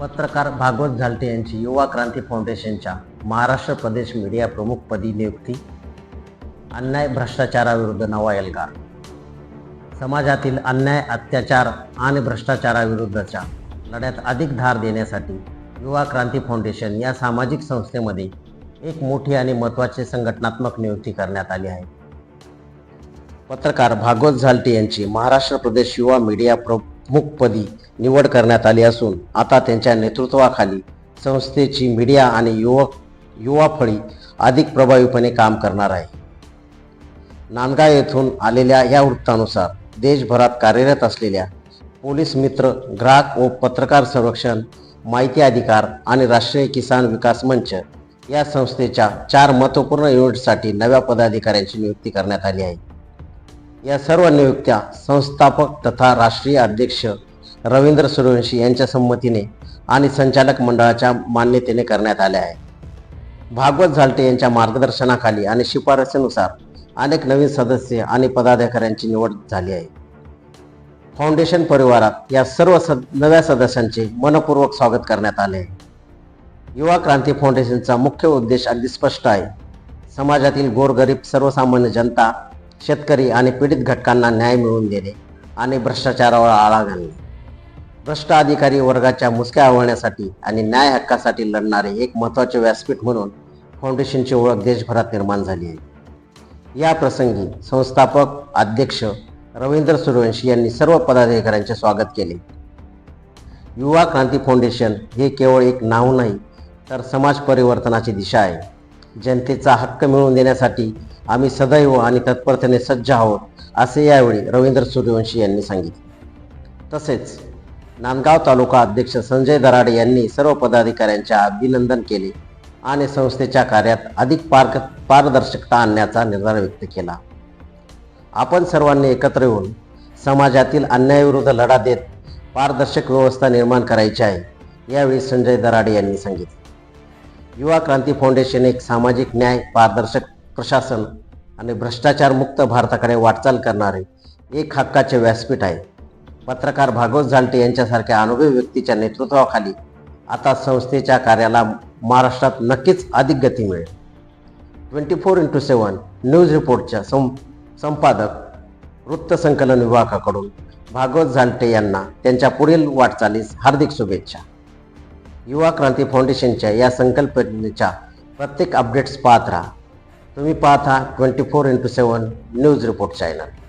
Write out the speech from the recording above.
पत्रकार भागवत झालटे यांची युवा क्रांती फाउंडेशनच्या महाराष्ट्र प्रदेश मीडिया प्रमुखपदी नियुक्ती अन्याय भ्रष्टाचाराविरुद्ध नवा एल्गार. समाजातील अन्याय अत्याचार आणि भ्रष्टाचाराविरुद्धच्या लढ्यात अधिक धार देण्यासाठी युवा क्रांती फाउंडेशन या सामाजिक संस्थेमध्ये एक मोठी आणि महत्त्वाची संघटनात्मक नियुक्ती करण्यात आली आहे. पत्रकार भागवत झालटे यांची महाराष्ट्र प्रदेश युवा मीडिया मुखपदी निवड करण्यात आली असून आता त्यांच्या नेतृत्वाखाली संस्थेची मीडिया आणि युवक युवा फळी अधिक प्रभावीपणे काम करणार आहे. नांदगाव येथून आलेल्या या वृत्तानुसार देशभरात कार्यरत असलेल्या पोलीस मित्र ग्राहक व पत्रकार संरक्षण माहिती अधिकार आणि राष्ट्रीय किसान विकास मंच या संस्थेच्या चार महत्त्वपूर्ण युनिटसाठी नव्या पदाधिकाऱ्यांची नियुक्ती करण्यात आली आहे. या सर्व नियुक्त्या संस्थापक तथा राष्ट्रीय अध्यक्ष रवींद्र सूर्यवंशी यांच्या संमतीने आणि संचालक मंडळाच्या मान्यतेने करण्यात आल्या आहे भागवत झालटे यांच्या मार्गदर्शनाखाली आणि शिफारसीनुसार अनेक नवीन सदस्य आणि पदाधिकाऱ्यांची निवड झाली आहे. फाउंडेशन परिवारात या सर्व सद नव्या सदस्यांचे मनपूर्वक स्वागत करण्यात आले आहे. युवा क्रांती फाउंडेशनचा मुख्य उद्देश अगदी स्पष्ट आहे. समाजातील गोरगरीब सर्वसामान्य जनता शेतकरी आणि पीडित घटकांना न्याय मिळवून देणे आणि भ्रष्टाचारावर आळा घालणे. भ्रष्ट अधिकारी वर्गाच्या मुसक्या आवळण्यासाठी आणि न्याय हक्कासाठी लढणारे एक महत्त्वाचे व्यासपीठ म्हणून फाउंडेशनची ओळख देशभरात निर्माण झाली आहे. या प्रसंगी संस्थापक अध्यक्ष रवींद्र सूर्यवंशी यांनी सर्व पदाधिकाऱ्यांचे स्वागत केले. युवा क्रांती फाउंडेशन हे केवळ एक नाव नाही तर समाज परिवर्तनाची दिशा आहे. जनतेचा हक्क मिळवून देण्यासाठी आम्ही सदैव आणि तत्परतेने सज्ज आहोत असे यावेळी रवींद्र सूर्यवंशी यांनी सांगितले. तसेच नांदगाव तालुका अध्यक्ष संजय दराडे यांनी सर्व पदाधिकाऱ्यांच्या अभिनंदन केले आणि संस्थेच्या कार्यात अधिक पार पारदर्शकता आणण्याचा निर्धार व्यक्त केला. आपण सर्वांनी एकत्र येऊन समाजातील अन्यायाविरुद्ध लढा देत पारदर्शक व्यवस्था निर्माण करायची आहे यावेळी संजय दराडे यांनी सांगितले. युवा क्रांती फाउंडेशन एक सामाजिक न्याय पारदर्शक प्रशासन आणि भ्रष्टाचारमुक्त भारताकडे वाटचाल करणारे एक हक्काचे व्यासपीठ आहे. पत्रकार भागवत झालटे यांच्यासारख्या अनुभवी व्यक्तीच्या नेतृत्वाखाली आता संस्थेच्या कार्याला महाराष्ट्रात नक्कीच अधिक गती मिळेल. Twenty four into seven news रिपोर्टच्या सं संपादक वृत्तसंकलन विभागाकडून भागवत झालटे यांना त्यांच्या पुढील वाटचालीस हार्दिक शुभेच्छा. युवा क्रांती फाउंडेशनच्या या संकल्पनेच्या प्रत्येक अपडेट्स पाहत राहा. तुम्ही पाहता twenty four into seven news report channel